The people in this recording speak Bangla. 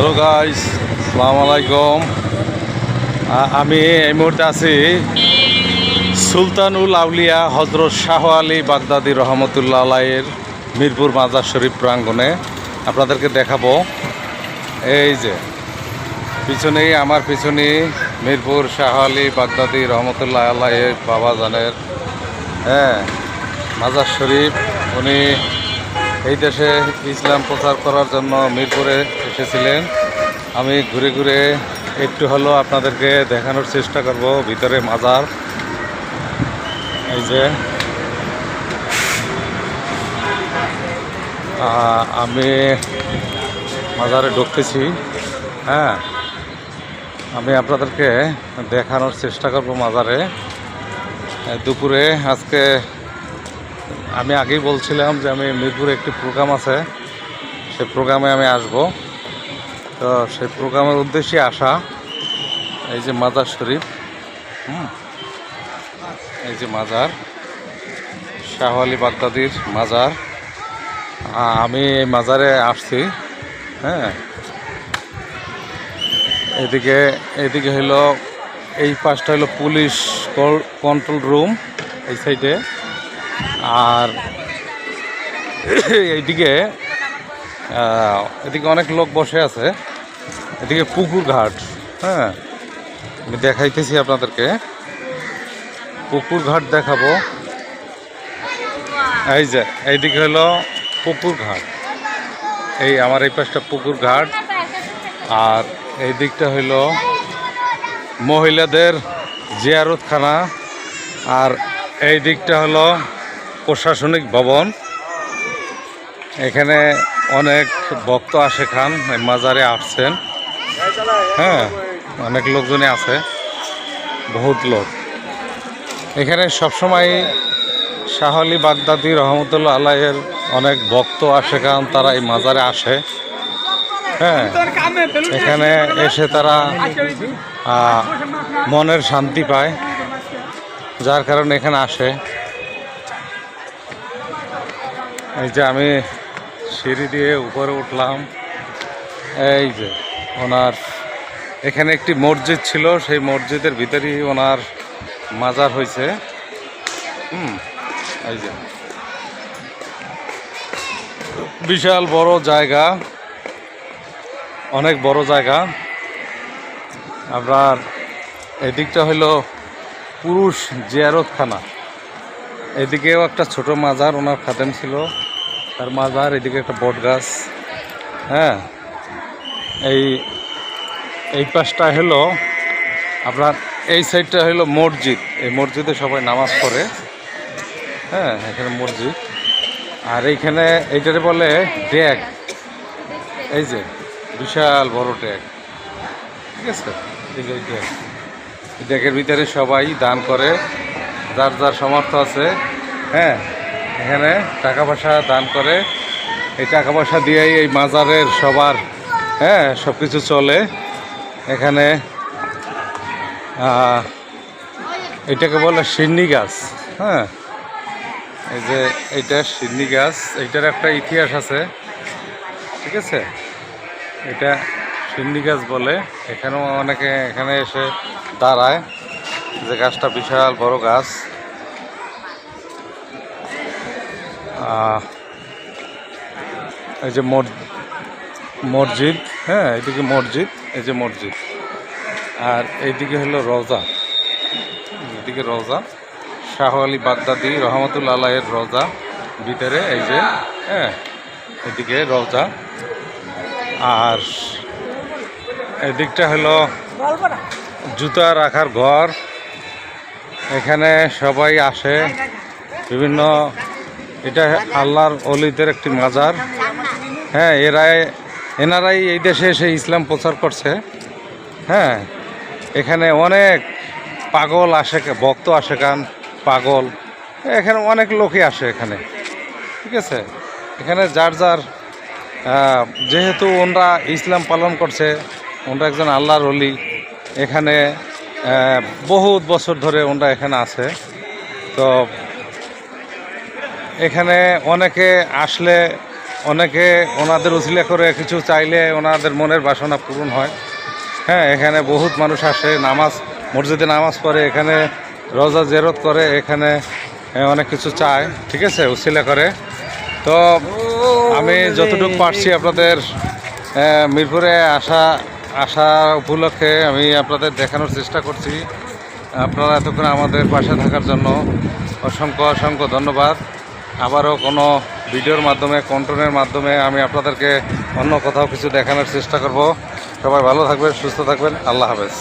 হ্যালো গাইস সালাম আলাইকুম আমি এই মুহূর্তে আছি সুলতানুল আউলিয়া হজরত শাহ আলী বাগদাদি রহমতুল্লাহ আলাইয়ের মিরপুর মাজার শরীফ প্রাঙ্গণে আপনাদেরকে দেখাবো। এই যে, পিছনেই, আমার পিছনে মিরপুর শাহ আলী বাগদাদি রহমতুল্লাহ আলাইয়ের বাবা জানের হ্যাঁ মাজার শরীফ। উনি এই দেশে ইসলাম প্রচার করার জন্য মিরপুরে এসেছিলেন। আমি ঘুরে ঘুরে একটু হলেও আপনাদেরকে দেখানোর চেষ্টা করব ভিতরে মাজার। এই যে। আমি মাজারে ঢুকতেছি। হ্যাঁ। আমি আপনাদেরকে দেখানোর চেষ্টা করব মাজারে। দুপুরে আজকে আমি আগেই বলছিলাম যে আমি মিরপুরে একটি প্রোগ্রাম আছে। সেই প্রোগ্রামে আমি আসব। তো সেই প্রোগ্রামের উদ্দেশ্যে আসা। এই যে মাজার শরীফ এই যে মাজার, শাহ আলী বাগদাদির মাজার। আমি এই মাজারে আসছি হ্যাঁ? এদিকে এদিকে হলো এই পাশটা হলো পুলিশ কন্ট্রোল রুম, এই সাইডে। আর এইদিকে এদিকে অনেক লোক বসে আছে। এদিকে পুকুর ঘাট হ্যাঁ? আমি দেখাইতেছি আপনাদেরকে। পুকুর ঘাট দেখাবো। এই যে, এইদিকে হলো পুকুর ঘাট। এই আমার এই পাশটা পুকুর ঘাট। আর এই দিকটা হইল মহিলাদের জিয়ারতখানা। আর এই দিকটা হলো প্রশাসনিক ভবন। এখানে অনেক ভক্ত আসে খান মাজারে আসছেন। হ্যাঁ অনেক লোকজনই আছে, বহুত লোক। এখানে সবসময় শাহলি বাগদাদি রহমতুল্লাহ আল্লাহের অনেক ভক্ত আসে খান, তারা এই মাজারে আসে। হ্যাঁ এখানে এসে তারা মনের শান্তি পায়, যার কারণে এখানে আসে। এই যে আমি সিঁড়ি দিয়ে উপরে উঠলাম। এই যে ওনার এখানে একটি মসজিদ ছিল, সেই মসজিদের ভিতরেই ওনার মাজার হয়েছে। হুম, এই যে। বিশাল বড় জায়গা, অনেক বড় জায়গা। আপনার এদিকটা হলো পুরুষ জিয়ারতখানা। এদিকেও একটা ছোট মাজার, ওনার খাদেম ছিল। তার মাজার, এদিকে একটা বট গাছ। হ্যাঁ এই এই পাশটা হলো আপনার, এই সাইডটা হলো মসজিদ। এই মসজিদে সবাই নামাজ পড়ে। হ্যাঁ এখানে মসজিদ। আর এইখানে এইটারে বলে ড্যাগ। এই যে, বিশাল বড় ড্যাগ। ঠিক আছে? এই যে ড্যাগ। ড্যাগের ভিতরে সবাই দান করে। যার যার সামর্থ্য আছে হ্যাঁ এখানে টাকা পয়সা দান করে। এই টাকা পয়সা দিয়েই এই মাজারের সবার হ্যাঁ সব কিছু চলে। এখানে এটাকে বলে সিন্নি গাছ হ্যাঁ। এই যে এইটা সিন্নি গাছ এইটার একটা ইতিহাস আছে, ঠিক আছে? এটা সিন্নি গাছ বলে, এখানেও অনেকে এখানে এসে দাঁড়ায়। যে গাছটা বিশাল বড় গাছ। এই যে মসজিদ হ্যাঁ এদিকে মসজিদ এই যে মসজিদ। আর এইদিকে হলো রওজা এদিকে রওজা শাহ আলী বাগদাদি রহমতুল আলাহের রওজা ভিতরে এই যে হ্যাঁ এদিকে রওজা আর এদিকটা হলো জুতা রাখার ঘর। এখানে সবাই আসে। বিভিন্ন, এটা আল্লাহর অলিদের একটি মাজার। হ্যাঁ এরাই এনারাই এই দেশে এসে ইসলাম প্রচার করছে। হ্যাঁ এখানে অনেক পাগল আসে, ভক্ত আসে কান পাগল। এখানে অনেক লোকই আসে এখানে। ঠিক আছে? এখানে যার যার যেহেতু ওনরা ইসলাম পালন করছে, ওনরা একজন আল্লাহর অলি। এখানে বহুত বছর ধরে ওনরা এখানে আছে। তো এখানে অনেকে আসলে, অনেকে ওনাদের উচিলা করে কিছু চাইলে ওনাদের মনের বাসনা পূরণ হয়। হ্যাঁ এখানে বহুত মানুষ আসে, নামাজ, মসজিদে নামাজ পড়ে, এখানে রোজা জেরত করে, এখানে অনেক কিছু চায়, ঠিক আছে উচিলা করে। তো আমি যতটুকু পারছি আপনাদের মিরপুরে আসা আসা উপলক্ষে আমি আপনাদের দেখানোর চেষ্টা করছি। আপনারা এতক্ষণ আমাদের পাশে থাকার জন্য অসংখ্য অসংখ্য ধন্যবাদ। আবারও কোনো ভিডিওর মাধ্যমে কন্ট্রোলের মাধ্যমে আমি আপনাদেরকে অন্য কোথাও কিছু দেখানোর চেষ্টা করব। সবাই ভালো থাকবেন, সুস্থ থাকবেন। আল্লাহ হাফেজ।